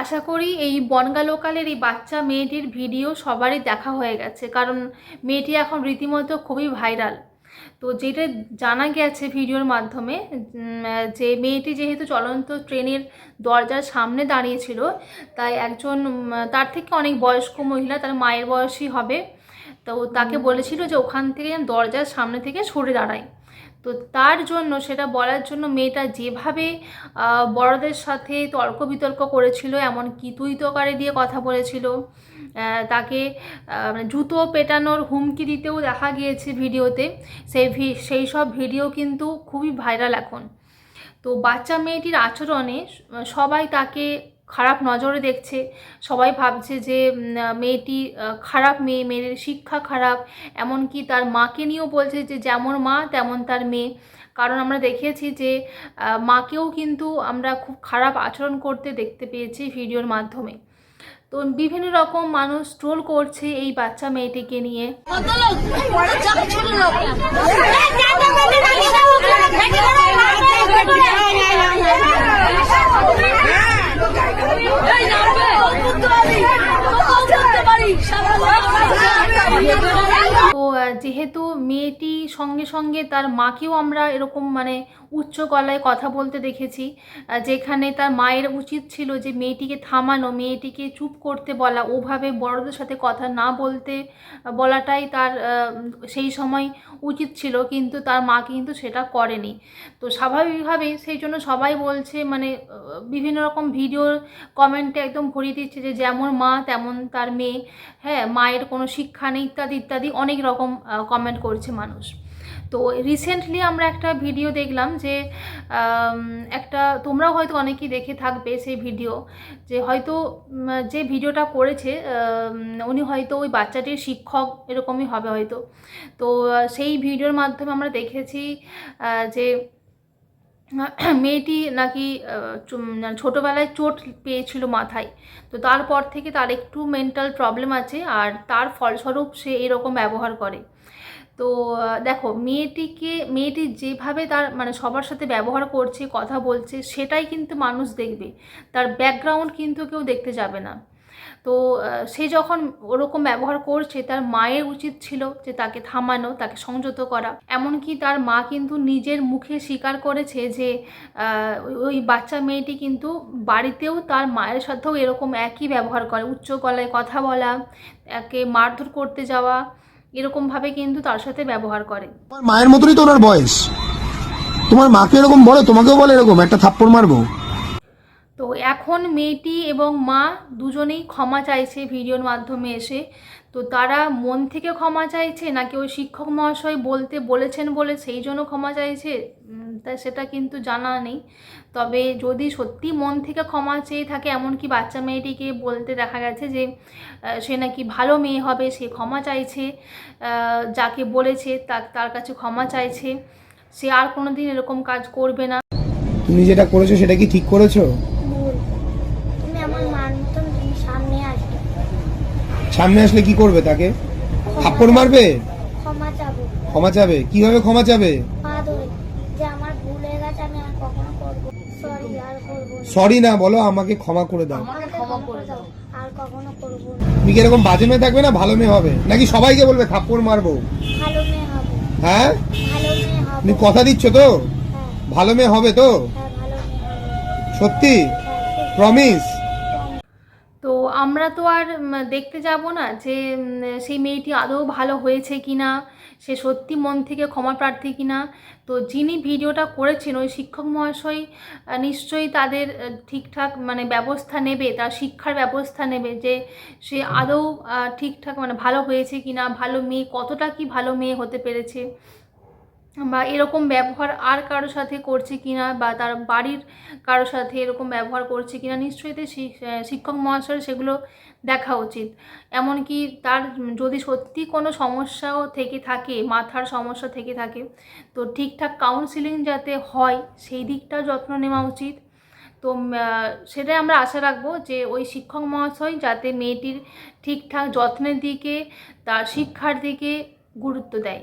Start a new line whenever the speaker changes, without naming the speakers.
আশা করি এই বনগা লোকালের এই বাচ্চা মেয়েটির ভিডিও সবারই দেখা হয়ে গেছে, কারণ মেয়েটি এখন রীতিমতো খুবই ভাইরাল। তো যেটা জানা গেছে ভিডিওর মাধ্যমে যে মেয়েটি যেহেতু চলন্ত ট্রেনের দরজার সামনে দাঁড়িয়েছিল, তাই একজন তার থেকে অনেক বয়স্ক মহিলা, তার মায়ের বয়সী হবে। তো তাকে বলেছিল যে ওখান থেকে যেন দরজার সামনে থেকে সরে দাঁড়ায়। তো তার জন্য সেটা বলার জন্য মেয়েটা যেভাবে বড়দের সাথে তর্ক বিতর্ক করেছিল এমনকি তুই তোকারে দিয়ে কথা বলেছিল তাকে মানে জুতো পেটানোর হুমকি দিতেও দেখা গিয়েছে ভিডিওতে। সেই ভি- সেই সব ভিডিও কিন্তু খুবই ভাইরাল এখন। তো বাচ্চা মেয়েটির আচরণে সবাই তাকে খারাপ নজরে দেখছে। সবাই ভাবছে যে মেয়েটি খারাপ মেয়ে, মেয়ের শিক্ষা খারাপ। এমনকি তার মাকে নিয়েও বলছে যে, যেমন মা, তেমন তার মেয়ে। কারণ আমরা দেখেছি যে মাকেও কিন্তু আমরা খুব খারাপ আচরণ করতে দেখতে পেয়েছি ভিডিওর মাধ্যমে। তো বিভিন্ন রকম মানুষ ট্রোল করছে এই বাচ্চা মেয়েটিকে নিয়ে। যেহেতু মেয়েটি সঙ্গে সঙ্গে তার মাকেও আমরা এরকম মানে উচ্চ গলায় কথা বলতে দেখেছি যেখানে তার মায়ের উচিত ছিল যে মেয়েটিকে থামানো, মেয়েটিকে চুপ করতে বলা, ওভাবে বড়দের সাথে কথা না বলতে বলাটাই তার সেই সময় উচিত ছিল, কিন্তু তার মা কিন্তু সেটা করেনি। তো স্বাভাবিকভাবেই সেই জন্য সবাই বলছে মানে বিভিন্ন রকম ভিডিওর কমেন্টে একদম ভরিয়ে দিচ্ছে যে যেমন মা তেমন তার মেয়ে হ্যাঁ মায়ের কোনো শিক্ষা নেই, ইত্যাদি ইত্যাদি, অনেক রকম কমেন্ট করছে মানুষ। তো রিসেন্টলি আমরা একটা ভিডিও দেখলাম যে একটা, তোমরাও হয়তো অনেকেই দেখে থাকবে সেই ভিডিও যে হয়তো যে ভিডিওটা করেছে উনি হয়তো ওই বাচ্চাটির শিক্ষক এরকমই হবে হয়তো। তো সেই ভিডিওর মাধ্যমে আমরা দেখেছি যে, মেয়েটি নাকি ছোটোবেলায় চোট পেয়েছিল মাথায়। তো তারপর থেকে তার একটু মেন্টাল প্রবলেম আছে, আর তার ফলস্বরূপ সে এরকম ব্যবহার করে। তো, দেখো, মেয়েটিকে, মেয়েটি যেভাবে তার মানে সবার সাথে ব্যবহার করছে, কথা বলছে, সেটাই কিন্তু মানুষ দেখবে। তার ব্যাকগ্রাউন্ড কিন্তু কেউ দেখতে যাবে না। তো সে যখন ওরকম ব্যবহার করছে, তার মায়ের উচিত ছিল যে তাকে থামানো, তাকে সংযত করা। এমনকি তার মা কিন্তু নিজের মুখে স্বীকার করেছে যে ওই- বাচ্চা মেয়েটি কিন্তু বাড়িতেও তার মায়ের সাথেও এরকম একই ব্যবহার করে। উচ্চ গলায় কথা বলা একে মারধর করতে যাওয়া এরকমভাবে কিন্তু তার সাথে ব্যবহার করে।
তোমার মায়ের মতনই তো ওনার বয়স। তোমার মাকে এরকম বলে তোমাকেও বলে এরকম একটা থাপ্পড় মারবো।
তো এখন মেয়েটি এবং মা দুজনেই ক্ষমা চাইছে ভিডিওর মাধ্যমে এসে। তো তারা মন থেকে ক্ষমা চাইছে নাকি ওই শিক্ষক মহাশয় বলতে বলেছেন বলে সেই জন্য ক্ষমা চাইছে? তা সেটা কিন্তু জানা নেই। তবে যদি সত্যি মন থেকে ক্ষমা চেয়ে থাকে, এমনকি বাচ্চা মেয়েটিকে বলতে দেখা গেছে যে সে নাকি ভালো মেয়ে হবে, সে ক্ষমা চাইছে যাকে বলেছে তার তার কাছে ক্ষমা চাইছে, সে আর কোনোদিন এরকম কাজ করবে না।
তুমি যেটা করেছ সেটা কি ঠিক করেছ
ভুল তুমি আমার মার মতন তুমি সামনে আসবে
সামনে আসলে কি করবে তাকে? থাপ্পড় মারবে?
ক্ষমা চাবো।
ক্ষমা চাবে? কীভাবে ক্ষমা চাবে?
পা ধরে। যে আমার ভুল হয়ে গেছে আমি আর কখনো করব সরি আর করব না।
সরি না বলো আমাকে ক্ষমা করে দাও।
আমাকে ক্ষমা করে দাও। আর কখনো করব না।
তুমি কি এরকম বাজে মেয়ে থাকবে না? ভালো মেয়ে হবে। নাকি সবাইকে বলবে থাপ্পড় মারবো
ভালো মেয়ে হব।
হ্যাঁ?
ভালো মেয়ে হব।
তুমি কথা দিচ্ছ তো?
হ্যাঁ।
ভালো মেয়ে হবে তো?
হ্যাঁ ভালো মেয়ে হব।
সত্যি?
হ্যাঁ
প্রমিস
তো আমরা তো আর দেখতে যাব না যে সেই মেয়েটি আদৌ ভালো হয়েছে কি না সে সত্যি মন থেকে ক্ষমা প্রার্থী কি না তো যিনি ভিডিওটা করেছেন, ওই শিক্ষক মহাশয় নিশ্চয়ই তাদের ঠিকঠাক মানে ব্যবস্থা নেবে, তার শিক্ষার ব্যবস্থা নেবে যে, সে আদৌ ঠিকঠাক মানে ভালো হয়েছে কি না ভালো মেয়ে, কতটা কি ভালো মেয়ে হতে পেরেছে। বা এরকম ব্যবহার আর কারোর সাথে করছে কিনা বা তার বাড়ির কারোর সাথে এরকম ব্যবহার করছে কিনা, নিশ্চয়ই শিক্ষক মহাশয় সেগুলো দেখা উচিত। এমনকি তার যদি সত্যি কোনো সমস্যাও থেকে থাকে, মাথার সমস্যা থেকে থাকে, তো ঠিকঠাক কাউন্সিলিং যাতে হয়, সেই দিকটা যত্ন নেওয়া উচিত। তো সেটাই আমরা আশা রাখব যে ওই শিক্ষক মহাশয় যাতে মেয়েটির ঠিকঠাক যত্নের দিকে, তার শিক্ষার দিকে গুরুত্ব দেয়।